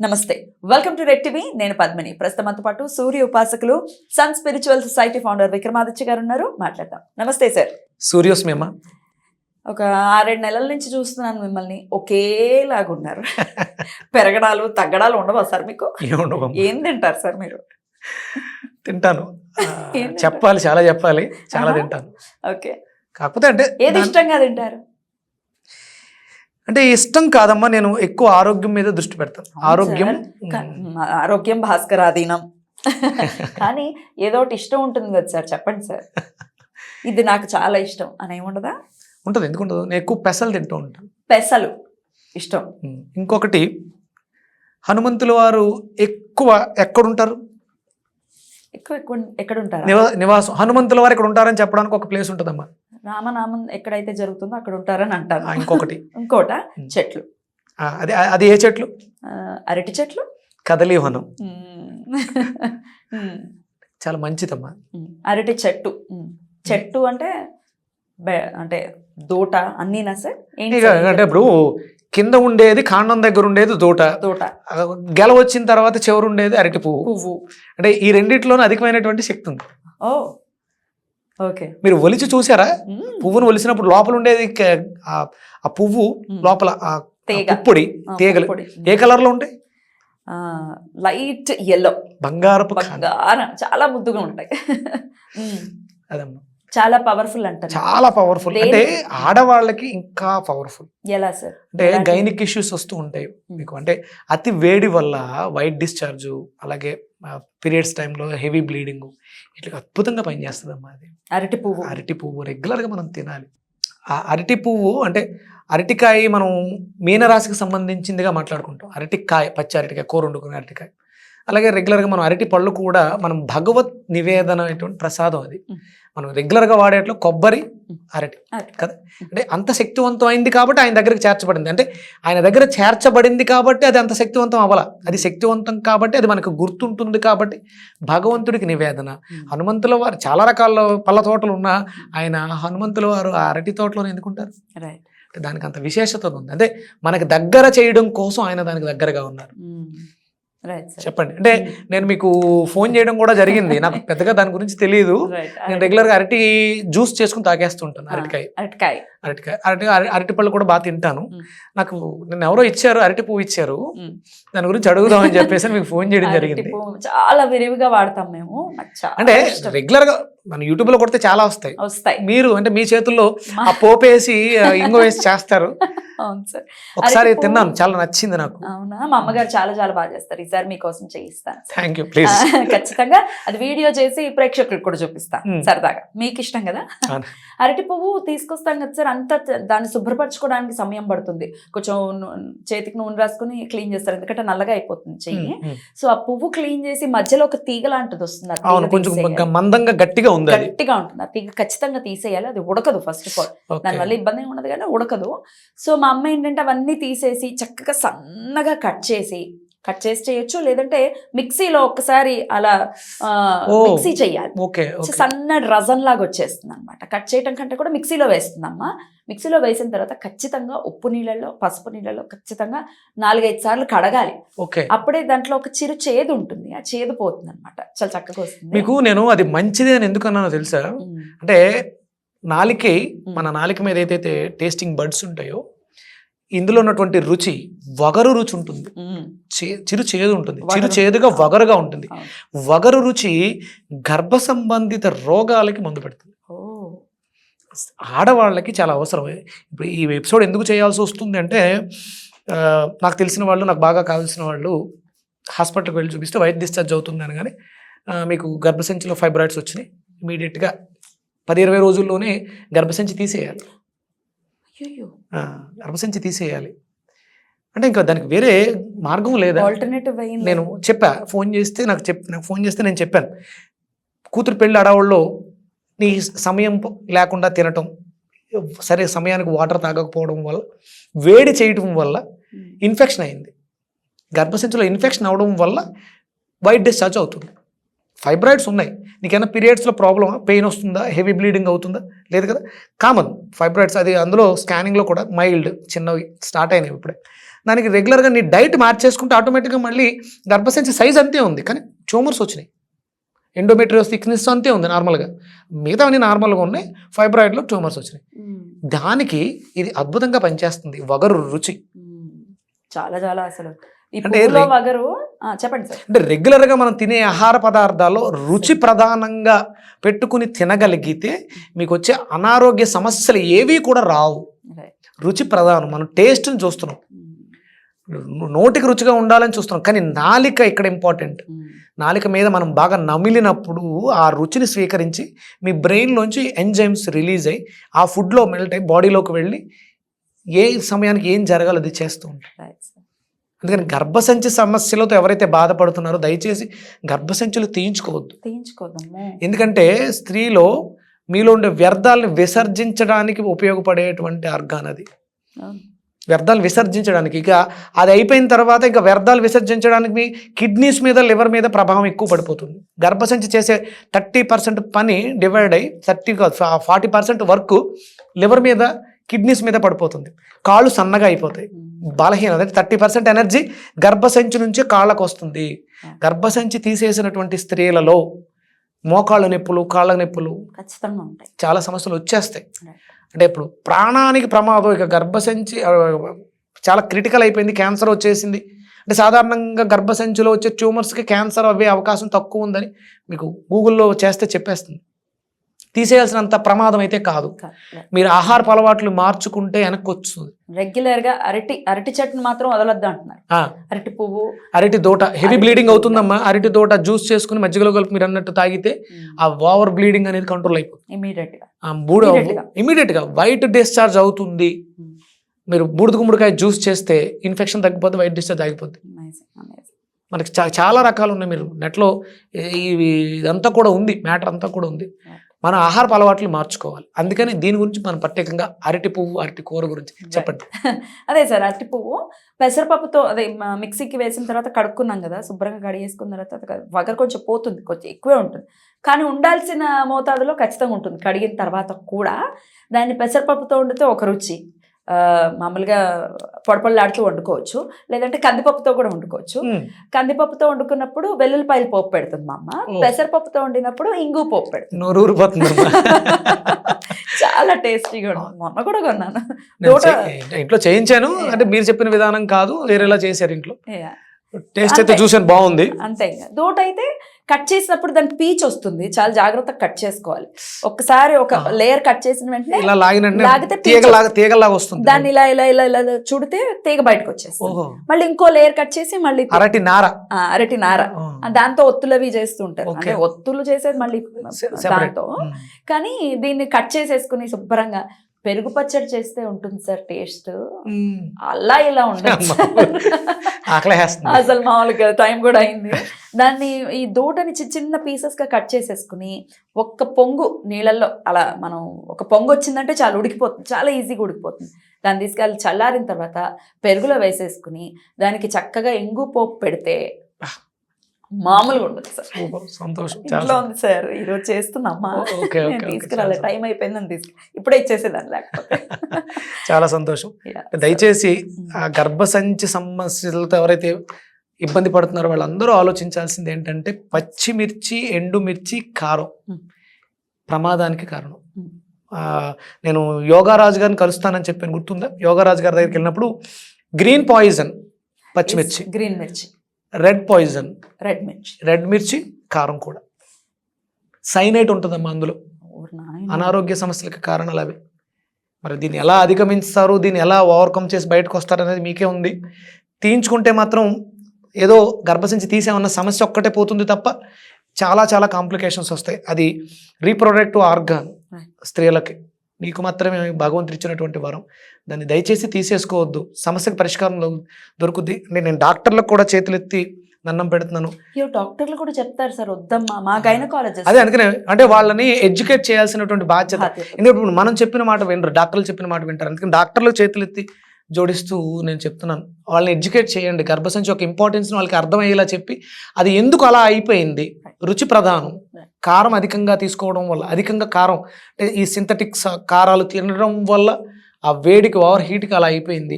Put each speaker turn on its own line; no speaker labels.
నమస్తే. Welcome to red TV నేను పద్మిని. ప్రస్తుతం మనతో పాటు సూర్య ఉపాసకులు sun spiritual society founder Vikramaditya garu ఉన్నారు. మాట్లాడదాం. నమస్తే సార్
సూర్యోస్మేమ
ఒక ఆరేడు నెలల నుంచి చూస్తున్నాను మిమ్మల్ని. ఒకేలాగా ఉన్నారు పెరగడాలు తగ్గడాలు ఉండవా సార్ మీకు? ఏం తింటారు సార్ మీరు?
తింటాను? చెప్పాలి చాలా చెప్పాలి. చాలా. తింటాను.
ఓకే.
కాకపోతే అంటే
ఏది ఇష్టంగా తింటారు?
అంటే ఇష్టం కాదమ్మా నేను ఎక్కువ ఆరోగ్యం మీద దృష్టి పెడతాను. ఆరోగ్యం
ఆరోగ్యం భాస్కరాధీనం. కానీ ఏదో ఒకటి ఇష్టం ఉంటుంది కదా సార్ చెప్పండి సార్. ఇది నాకు చాలా ఇష్టం. అని ఏముండదా
ఉంటుంది ఎందుకుంటుంది నేను ఎక్కువ పెసలు తింటూ ఉంటాను.
పెసలు ఇష్టం.
ఇంకొకటి హనుమంతుల వారు ఎక్కువ ఎక్కడుంటారు?
ఎక్కువ ఎక్కువ ఎక్కడ ఉంటారా
నివా నివాసం హనుమంతుల వారు ఇక్కడ ఉంటారని చెప్పడానికి ఒక ప్లేస్ ఉంటుందమ్మా.
రామనామం ఎక్కడైతే జరుగుతుందో అక్కడ ఉంటారని అంటారు.
ఇంకొకటి.
ఇంకోట. చెట్లు.
అది అది ఏ చెట్లు?
అరటి చెట్లు.
కదలి వనం.
ఉమ్. ఉమ్.
చాలా మంచిదమ్మా.
అరటి చెట్టు. చెట్టు అంటే అంటే దూట అన్నీనా సార్ ఏంటి
ఇక
సార్?
అంటే ఇప్పుడు కింద ఉండేది కాండం దగ్గర ఉండేది దూట.
దూట.
గెల వచ్చిన తర్వాత చివరు ఉండేది అరటి పువ్వు.
పువ్వు.
అంటే ఈ రెండిట్లోనూ అధికమైనటువంటి శక్తి ఉంది.
Oh okay.
మీరు ఒలిచి చూసారా. పువ్వును ఒలిసినప్పుడు లోపల ఉండేది ఆ పువ్వు. లోపల ఆ
ఆ,
తీగలు. ఏ కలర్లో ఉంటాయి
లైట్ ఎల్లో.
బంగారపు
బంగారం. చాలా ముద్దుగా ఉంటాయి.
అదమ్మా.
చాలా పవర్ఫుల్ అంటారు.
చాలా పవర్ఫుల్ అంటే ఆడవాళ్ళకి ఇంకా పవర్ఫుల్
ఎలా సార్?
అంటే గైనిక్ ఇష్యూస్ వస్తూ ఉంటాయి మీకు. అంటే అతి వేడి వల్ల వైట్ డిశ్చార్జ్ అలాగే పీరియడ్స్ టైంలో హెవీ బ్లీడింగ్ ఇట్లా అద్భుతంగా పనిచేస్తుంది అమ్మా అది.
అరటి పువ్వు.
అరటి పువ్వు రెగ్యులర్గా మనం తినాలి. ఆ అరటి పువ్వు అంటే అరటికాయ మనం మీనరాశికి సంబంధించిందిగా మాట్లాడుకుంటాం. అరటికాయ పచ్చి అరటికాయ కూర వండుకునే అరటికాయ. అలాగే రెగ్యులర్గా మనం అరటి పళ్ళు కూడా మనం భగవత్ నివేదన అనేటువంటి ప్రసాదం అది.
Mm.
మనం రెగ్యులర్గా వాడేట్లో కొబ్బరి. అరటి. కదా? అంటే అంత శక్తివంతం అయింది కాబట్టి ఆయన దగ్గరికి చేర్చబడింది. అంటే ఆయన దగ్గర చేర్చబడింది కాబట్టి అది అంత శక్తివంతం అవ్వాల. అది శక్తివంతం కాబట్టి అది మనకు గుర్తుంటుంది కాబట్టి భగవంతుడికి నివేదన. హనుమంతుల వారు చాలా రకాల పళ్ళ తోటలు ఉన్నా ఆయన హనుమంతుల వారు ఆ అరటి తోటలోనే ఎందుకుంటారు?
రైట్.
దానికి అంత విశేషత ఉంది. అంటే మనకి దగ్గర చేయడం కోసం ఆయన దానికి దగ్గరగా ఉన్నారు. చెప్పండి. అంటే నేను మీకు ఫోన్ చేయడం కూడా జరిగింది. నాకు పెద్దగా దాని గురించి తెలియదు నేను రెగ్యులర్గా అరటి జ్యూస్ చేసుకుని తాగేస్తుంటాను అరటికాయ.
అరటికాయ.
అరటికాయ. అరటి అర- అరటి పళ్ళు కూడా బాగా తింటాను.
మ్.
నాకు నేను ఎవరో ఇచ్చారు అరటి పువ్వు ఇచ్చారు.
మ్.
దాని గురించి అడుగుదామని చెప్పేసి మీకు ఫోన్ చేయడం జరిగింది.
చాలా విరివిగా వాడతాం మేము.
అంటే. రెగ్యులర్గా మన యూట్యూబ్లో కొడితే చాలా వస్తాయి.
వస్తాయి.
మీరు అంటే మీ చేతుల్లో ఆ పోపేసి ఇంగు వేసి చేస్తారు.
అవును సార్
ఒకసారి తిన్నాను చాలా నచ్చింది నాకు.
అవునా? మా అమ్మగారు చాలా చాలా బాగా చేస్తారు. ఈసారి మీకోసం చేయిస్తాను.
థ్యాంక్ యూ ప్లీజ్
ఖచ్చితంగా అది వీడియో చేసి ప్రేక్షకులకు కూడా చూపిస్తాను
మ్.
సరదాగా. మీకు ఇష్టం కదా. అరటి పువ్వు తీసుకొస్తాం కదా సార్? అంతా దాన్ని శుభ్రపరచుకోవడానికి సమయం పడుతుంది. కొంచెం చేతికి నూనె రాసుకుని క్లీన్ చేస్తారు. ఎందుకంటే నల్లగా అయిపోతుంది చెయ్యి. సో ఆ పువ్వు క్లీన్ చేసి మధ్యలో ఒక తీగ లాంటిది వస్తుంది.
అవును కొంచెం మందంగా గట్టిగా ఉంది
గట్టిగా ఉంటుంది. ఆ తీగ ఖచ్చితంగా తీసేయాలి. అది ఉడకదు ఫస్ట్ ఆఫ్ ఆల్. దానివల్ల ఇబ్బంది ఉండదు కానీ ఉడకదు. సో మా అమ్మ ఏంటంటే అవన్నీ తీసేసి చక్కగా సన్నగా కట్ చేసి కట్ చేసి చేయొచ్చు. లేదంటే మిక్సీలో ఒక్కసారి అలా. మిక్సీ
ఓకే
సన్న రజన్ లాగా వచ్చేస్తుంది అనమాట కట్ చేయటం కంటే కూడా మిక్సీలో వేస్తుందమ్మా. మిక్సీలో వేసిన తర్వాత ఖచ్చితంగా ఉప్పు నీళ్ళలో పసుపు నీళ్ళలో ఖచ్చితంగా నాలుగైదు సార్లు కడగాలి.
ఓకే.
అప్పుడే దాంట్లో ఒక చిరు చేదు ఉంటుంది. ఆ చేదు పోతుంది అనమాట చాలా చక్కగా వస్తుంది.
మీకు నేను అది మంచిది అని ఎందుకు అన్నానో తెలుసా అంటే నాలికే మన నాలిక మీద ఏదైతే టేస్టింగ్ బడ్స్ ఉంటాయో ఇందులో ఉన్నటువంటి రుచి వగరు రుచి ఉంటుంది. చిరు చేదు ఉంటుంది. చిరు. చేదుగా వగరుగా ఉంటుంది. వగరు రుచి గర్భ సంబంధిత రోగాలకి మందు పెడుతుంది.
ఓ.
ఆడవాళ్ళకి చాలా అవసరం. ఇప్పుడు ఈ ఎపిసోడ్ ఎందుకు చేయాల్సి వస్తుంది అంటే నాకు తెలిసిన వాళ్ళు నాకు బాగా కావాల్సిన వాళ్ళు హాస్పిటల్కి వెళ్ళి చూపిస్తే వైట్ డిశ్చార్జ్ అవుతుంది అనగానే ఆ, మీకు గర్భసంచిలో ఫైబ్రాయిడ్స్ వచ్చినాయి. ఇమీడియట్గా పది ఇరవై రోజుల్లోనే గర్భసంచి తీసేయాలి.
అయ్యో
గర్భసంచి తీసేయాలి. అంటే ఇంకా దానికి వేరే మార్గం లేదా?
ఆల్టర్నేటివ్ అయింది
నేను చెప్పా ఫోన్ చేస్తే నాకు చెప్ నాకు ఫోన్ చేస్తే నేను చెప్పాను. కూతురు పెళ్ళి అడవుల్లో నీ సమయం లేకుండా తినటం సరే సమయానికి వాటర్ తాగకపోవడం వల్ల వేడి చేయటం వల్ల ఇన్ఫెక్షన్ అయింది. గర్భసంచిలో ఇన్ఫెక్షన్ అవడం వల్ల వైట్ డిశ్చార్జ్ అవుతుంది. ఫైబ్రాయిడ్స్ ఉన్నాయి. నీకైనా పీరియడ్స్లో ప్రాబ్లమ్? పెయిన్ వస్తుందా? హెవీ బ్లీడింగ్ అవుతుందా? లేదు కదా? కామన్. ఫైబ్రాయిడ్స్ అది అందులో స్కానింగ్లో కూడా మైల్డ్ చిన్నవి స్టార్ట్ అయినాయి ఇప్పుడే. దానికి రెగ్యులర్గా నీ డైట్ మార్చేసుకుంటే ఆటోమేటిక్గా మళ్ళీ గర్భసంచి సైజ్ అంతే ఉంది. కానీ ట్యూమర్స్ వచ్చినాయి. ఎండోమెట్రియోస్ థిక్నెస్ అంతే ఉంది నార్మల్గా. మిగతా అన్ని నార్మల్గా ఉన్నాయి. ఫైబ్రాయిడ్లో ట్యూమర్స్ వచ్చినాయి. దానికి ఇది అద్భుతంగా పనిచేస్తుంది. వగరు రుచి.
చాలా చాలా అసలు
అంటే
వగరు. చెప్పండి సార్.
అంటే రెగ్యులర్గా మనం తినే ఆహార పదార్థాల్లో రుచి ప్రధానంగా పెట్టుకుని తినగలిగితే మీకు వచ్చే అనారోగ్య సమస్యలు ఏవి కూడా రావు. రుచి ప్రధానం. మనం టేస్ట్ని చూస్తున్నాం.
ఉమ్,
నోటికి రుచిగా ఉండాలని చూస్తున్నాం. కానీ నాలిక ఇక్కడ ఇంపార్టెంట్
ఉమ్,
నాలిక మీద మనం బాగా నమిలినప్పుడు ఆ రుచిని స్వీకరించి మీ బ్రెయిన్లోంచి ఎంజైమ్స్ రిలీజ్ అయ్యి ఆ ఫుడ్లో మెల్ట్ అయ్యి బాడీలోకి వెళ్ళి ఏ సమయానికి ఏం జరగాలో అది చేస్తూ ఉంటాం.
Right, sir.
అందుకని గర్భసంచి సమస్యలతో ఎవరైతే బాధపడుతున్నారో దయచేసి గర్భసంచులు తీయించుకోవద్దు.
తీయించుకోదమ్ము
ఎందుకంటే స్త్రీలో మీలో ఉండే వ్యర్థాలను విసర్జించడానికి ఉపయోగపడేటువంటి ఆర్గాన్ అది. వ్యర్థాలు విసర్జించడానికి. ఇక అది అయిపోయిన తర్వాత ఇంకా వ్యర్థాలు విసర్జించడానికి మీ కిడ్నీస్ మీద లివర్ మీద ప్రభావం ఎక్కువ పడిపోతుంది. గర్భసంచి చేసే థర్టీ పర్సెంట్ పని డివైడ్ అయ్యి thirty forty percent work liver మీద కిడ్నీస్ మీద పడిపోతుంది. కాళ్ళు సన్నగా అయిపోతాయి.
ఉమ్,
బలహీనత అంటే థర్టీ పర్సెంట్ ఎనర్జీ గర్భసంచి నుంచే కాళ్ళకు వస్తుంది గర్భసంచి తీసేసినటువంటి స్త్రీలలో మోకాళ్ళ నొప్పులు కాళ్ళ నొప్పులు
ఖచ్చితంగా ఉంటాయి.
చాలా సమస్యలు వచ్చేస్తాయి. అంటే ఇప్పుడు ప్రాణానికి ప్రమాదం ఇక గర్భసంచి చాలా క్రిటికల్ అయిపోయింది క్యాన్సర్ వచ్చేసింది. అంటే సాధారణంగా గర్భసంచిలో వచ్చే ట్యూమర్స్కి క్యాన్సర్ అవ్వే అవకాశం తక్కువ ఉందని మీకు గూగుల్లో చేస్తే చెప్పేస్తుంది. తీసేయాల్సినంత ప్రమాదం అయితే కాదు మీరు ఆహారపు అలవాట్లు మార్చుకుంటే వెనక్కి వస్తుంది
రెగ్యులర్గా అరటి అరటి చెట్టును మాత్రం వదలొద్దు అంటున్నారు. అరటి పువ్వు
అరటి దోట హెవీ బ్లీడింగ్. అవుతుందమ్మా. అరటి దోట జ్యూస్ చేసుకుని మజ్జిగలో కలిపి మీరు అన్నట్టు తాగితే ఆ ఓవర్ బ్లీడింగ్ అనేది కంట్రోల్ అయిపోతుంది. ఇమీడియట్గా బూడ. ఇమీడియట్గా వైట్ డిశ్చార్జ్ అవుతుంది. మీరు బూడిద గుమ్మడికాయ జ్యూస్ చేస్తే ఇన్ఫెక్షన్ తగ్గిపోతే వైట్ డిశ్చార్జ్
amazing.
మనకి చాలా రకాలు ఉన్నాయి మీరు. నెట్లో ఇవి ఇదంతా కూడా ఉంది. మ్యాటర్ అంతా కూడా ఉంది. మన ఆహారపు అలవాట్లు మార్చుకోవాలి. అందుకని దీని గురించి మనం ప్రత్యేకంగా అరటి పువ్వు అరటి కూర గురించి చెప్పండి.
అదే సార్ అరటి పువ్వు. పెసరపప్పుతో అదే మిక్సీకి వేసిన తర్వాత కడుక్కున్నాం కదా శుభ్రంగా కడిగేసుకున్న తర్వాత వగరు కొంచెం పోతుంది కొంచెం ఎక్కువే ఉంటుంది. కానీ ఉండాల్సిన మోతాదులో ఖచ్చితంగా ఉంటుంది కడిగిన తర్వాత కూడా. దాన్ని పెసరపప్పుతో వండితే ఒక రుచి. మామూలుగా పొడపళ్ళాడుతూ వండుకోవచ్చు. లేదంటే కందిపప్పుతో కూడా వండుకోవచ్చు. కందిపప్పుతో వండుకున్నప్పుడు వెల్లుల్లిపాయలు పోపు పెడుతుంది మా అమ్మ. పెసరపప్పుతో వండినప్పుడు ఇంగు పోపు పెడుతుంది. చాలా టేస్టీగా ఉంటుంది. మొన్న కూడా కొన్నాను.
ఇంట్లో చేయించాను. అంటే మీరు చెప్పిన విధానం కాదు. వేరేలా చేశారు ఇంట్లో. టేస్ట్ అయితే. చూసాను బాగుంది.
అంతే ఇంకా. దోట అయితే కట్ చేసినప్పుడు దానికి పీచ్ వస్తుంది. చాలా జాగ్రత్తగా కట్ చేసుకోవాలి. ఒక్కసారి ఒక. లేయర్ కట్ చేసిన వెంటనే
ఇలా
లాగితే
తీగలాగా వస్తుంది.
దాన్ని ఇలా ఇలా ఇలా ఇలా చుడితే తీగ బయటకు వచ్చేస్తుంది. మళ్ళీ ఇంకో లేయర్ కట్ చేసి మళ్ళీ
అరటి నార.
అరటి నార. దాంతో ఒత్తులు అవి చేస్తూ ఉంటారు.
Okay.
అంటే ఒత్తులు చేసేది మళ్ళీ. దాంతో. కానీ దీన్ని కట్ చేసేసుకుని శుభ్రంగా పెరుగు పచ్చడి చేస్తే ఉంటుంది సార్ టేస్ట్. అలా ఇలా ఉండదు అసలు మామూలుగా టైం కూడా అయింది. దాన్ని ఈ దూటని చిన్న చిన్న పీసెస్గా కట్ చేసేసుకుని ఒక్క పొంగు నీళ్ళల్లో అలా మనం ఒక పొంగు వచ్చిందంటే చాలా ఉడికిపోతుంది. చాలా ఈజీగా ఉడికిపోతుంది. దాన్ని తీసుకెళ్ళి చల్లారిన తర్వాత పెరుగులో వేసేసుకుని దానికి చక్కగా ఎంగు పోపు పెడితే మామూలుగా ఉండదు సార్.
సంతోషం.
ఇంట్లో
చాలా
ఉంది సార్ ఈరోజు
ఓకే
తీసుకురాలే టైం అయిపోయిందని తీసుకు ఇప్పుడే ఇచ్చేసేదాన్ని లేకపోతే.
చాలా సంతోషం. దయచేసి ఆ గర్భసంచి సమస్యలతో ఎవరైతే ఇబ్బంది పడుతున్నారో వాళ్ళందరూ ఆలోచించాల్సింది ఏంటంటే పచ్చిమిర్చి ఎండుమిర్చి కారం. ప్రమాదానికి కారణం. నేను యోగారాజు గారిని కలుస్తానని చెప్పాను. గుర్తుందా? యోగారాజు గారి దగ్గరికి వెళ్ళినప్పుడు గ్రీన్ పాయిజన్ పచ్చిమిర్చి.
గ్రీన్ మిర్చి.
రెడ్ పాయిజన్
రెడ్ మిర్చి.
రెడ్ మిర్చి కారం కూడా. సైనైట్ ఉంటుందమ్మా అందులో. అనారోగ్య సమస్యలకు కారణాలు అవి. మరి దీన్ని ఎలా అధిగమిస్తారు దీన్ని ఎలా ఓవర్కమ్ చేసి బయటకు వస్తారు అనేది మీకే ఉంది. తీయించుకుంటే మాత్రం ఏదో గర్భసించి తీసామన్న సమస్య ఒక్కటే పోతుంది తప్ప చాలా చాలా కాంప్లికేషన్స్ వస్తాయి. అది రీప్రొడక్టివ్ ఆర్గాన్. స్త్రీలకి. నీకు మాత్రమే భగవంతుడు ఇచ్చినటువంటి వరం. దాన్ని దయచేసి తీసేసుకోవద్దు. సమస్యకు పరిష్కారం దొరుకుద్ది. అంటే నేను డాక్టర్లకు కూడా చేతులెత్తి దండం పెడుతున్నాను.
డాక్టర్లు కూడా చెప్తారు సార్ వద్దమ్మా మా గైనకాలజిస్ట్.
అదే అందుకనే అంటే వాళ్ళని ఎడ్యుకేట్ చేయాల్సినటువంటి బాధ్యత. ఎందుకంటే మనం చెప్పిన మాట వినరు డాక్టర్లు చెప్పిన మాట వింటారు. అందుకని డాక్టర్లు చేతులెత్తి జోడిస్తూ నేను చెప్తున్నాను. వాళ్ళని ఎడ్యుకేట్ చేయండి. గర్భసంచి ఒక ఇంపార్టెన్స్ వాళ్ళకి అర్థమయ్యేలా చెప్పి అది ఎందుకు అలా అయిపోయింది? రుచి ప్రధానం. కారం అధికంగా తీసుకోవడం వల్ల అధికంగా కారం అంటే ఈ సింథటిక్ కారాలు తినడం వల్ల ఆ వేడికి ఓవర్ హీట్కి అలా అయిపోయింది.